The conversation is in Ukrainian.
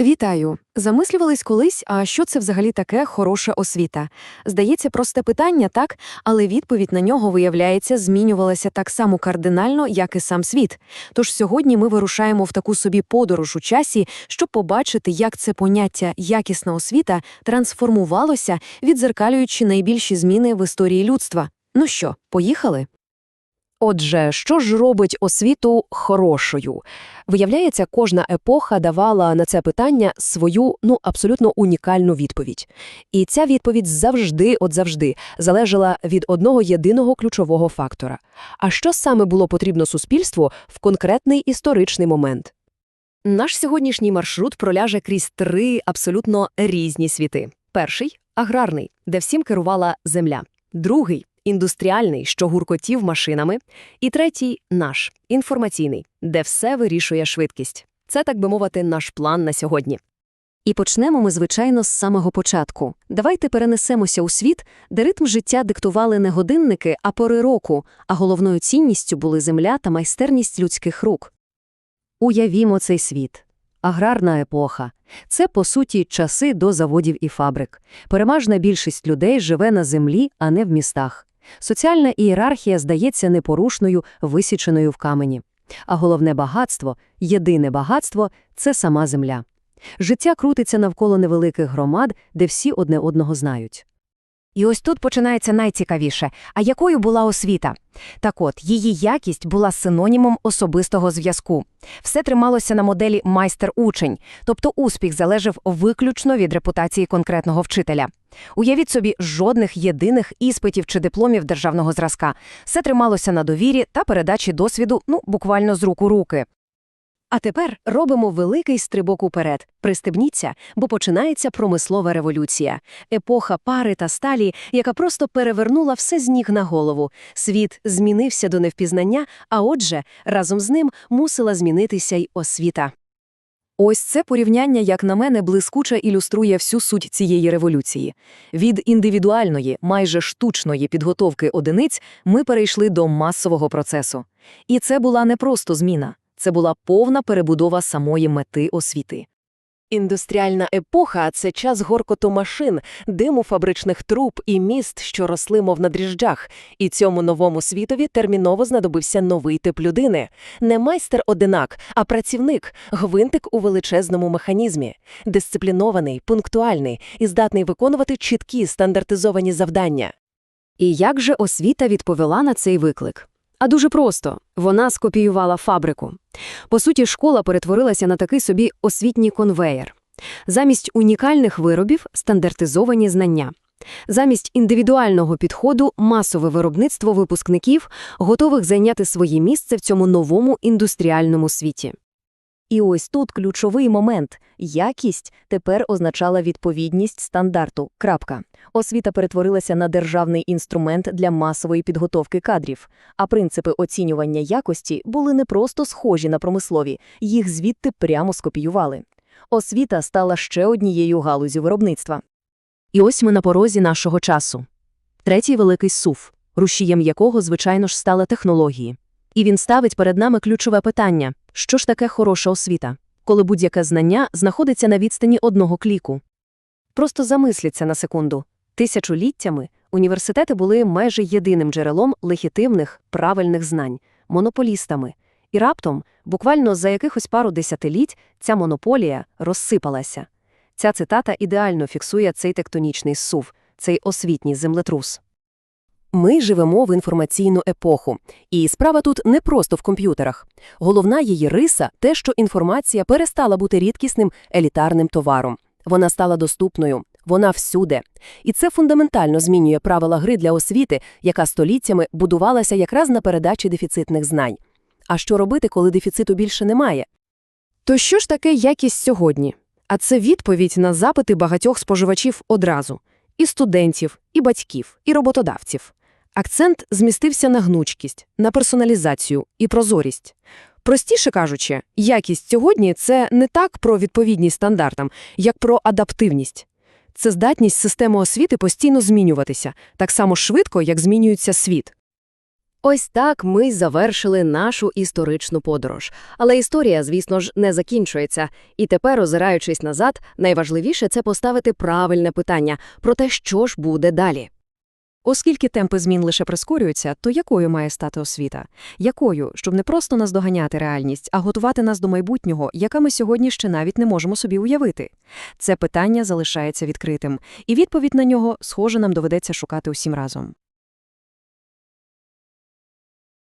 Вітаю! Замислювались колись, а що це взагалі таке хороша освіта? Здається, просте питання, так, але відповідь на нього, виявляється, змінювалася так само кардинально, як і сам світ. Тож сьогодні ми вирушаємо в таку собі подорож у часі, щоб побачити, як це поняття якісна освіта трансформувалося, відзеркалюючи найбільші зміни в історії людства. Ну що, поїхали? Отже, що ж робить освіту хорошою? Виявляється, кожна епоха давала на це питання свою, ну, абсолютно унікальну відповідь. І ця відповідь завжди, от завжди, залежала від одного єдиного ключового фактора. А що саме було потрібно суспільству в конкретний історичний момент? Наш сьогоднішній маршрут проляже крізь три абсолютно різні світи. Перший – аграрний, де всім керувала земля. Другий індустріальний, що гуркотів машинами, і третій наш інформаційний, де все вирішує швидкість. Це, так би мовити, наш план на сьогодні. І почнемо ми, звичайно, з самого початку. Давайте перенесемося у світ, де ритм життя диктували не годинники, а пори року, а головною цінністю були земля та майстерність людських рук. Уявімо цей світ. Аграрна епоха. Це, по суті, часи до заводів і фабрик. Переважна більшість людей живе на землі, а не в містах. Соціальна ієрархія здається непорушною, висіченою в камені. А головне багатство, єдине багатство – це сама земля. Життя крутиться навколо невеликих громад, де всі одне одного знають. І ось тут починається найцікавіше. А якою була освіта? Так от, її якість була синонімом особистого зв'язку. Все трималося на моделі майстер-учень, тобто успіх залежав виключно від репутації конкретного вчителя. Уявіть собі, жодних єдиних іспитів чи дипломів державного зразка. Все трималося на довірі та передачі досвіду, ну, буквально з рук у руки. А тепер робимо великий стрибок уперед. Пристебніться, бо починається промислова революція. Епоха пари та сталі, яка просто перевернула все з ніг на голову. Світ змінився до невпізнання, а отже, разом з ним мусила змінитися й освіта. Ось це порівняння, як на мене, блискуче ілюструє всю суть цієї революції. Від індивідуальної, майже штучної підготовки одиниць ми перейшли до масового процесу. І це була не просто зміна, це була повна перебудова самої мети освіти. Індустріальна епоха – це час горкоту машин, диму фабричних труб і міст, що росли, мов на дріжджах. І цьому новому світові терміново знадобився новий тип людини. Не майстер-одинак, а працівник, гвинтик у величезному механізмі. Дисциплінований, пунктуальний і здатний виконувати чіткі стандартизовані завдання. І як же освіта відповіла на цей виклик? А дуже просто вона скопіювала фабрику. По суті, школа перетворилася на такий собі освітній конвеєр. Замість унікальних виробів стандартизовані знання. Замість індивідуального підходу масове виробництво випускників, готових зайняти своє місце в цьому новому індустріальному світі. І ось тут ключовий момент – якість тепер означала відповідність стандарту. Крапка. Освіта перетворилася на державний інструмент для масової підготовки кадрів, а принципи оцінювання якості були не просто схожі на промислові, їх звідти прямо скопіювали. Освіта стала ще однією галузю виробництва. І ось ми на порозі нашого часу. Третій великий сув, рушієм якого, звичайно ж, стали технології. І він ставить перед нами ключове питання – що ж таке хороша освіта, коли будь-яке знання знаходиться на відстані одного кліку? Просто замисліться на секунду. Тисячоліттями університети були майже єдиним джерелом легітимних, правильних знань, монополістами. І раптом, буквально за якихось пару десятиліть, ця монополія розсипалася. Ця цитата ідеально фіксує цей тектонічний сув, цей освітній землетрус. Ми живемо в інформаційну епоху, і справа тут не просто в комп'ютерах. Головна її риса – те, що інформація перестала бути рідкісним елітарним товаром. Вона стала доступною, вона всюди. І це фундаментально змінює правила гри для освіти, яка століттями будувалася якраз на передачі дефіцитних знань. А що робити, коли дефіциту більше немає? То що ж таке якість сьогодні? А це відповідь на запити багатьох споживачів одразу – і студентів, і батьків, і роботодавців. Акцент змістився на гнучкість, на персоналізацію і прозорість. Простіше кажучи, якість сьогодні це не так про відповідність стандартам, як про адаптивність. Це здатність системи освіти постійно змінюватися, так само швидко, як змінюється світ. Ось так ми завершили нашу історичну подорож. Але історія, звісно ж, не закінчується. І тепер, озираючись назад, найважливіше – це поставити правильне питання про те, що ж буде далі. Оскільки темпи змін лише прискорюються, то якою має стати освіта? Якою, щоб не просто наздоганяти реальність, а готувати нас до майбутнього, яке ми сьогодні ще навіть не можемо собі уявити? Це питання залишається відкритим, і відповідь на нього, схоже, нам доведеться шукати усім разом.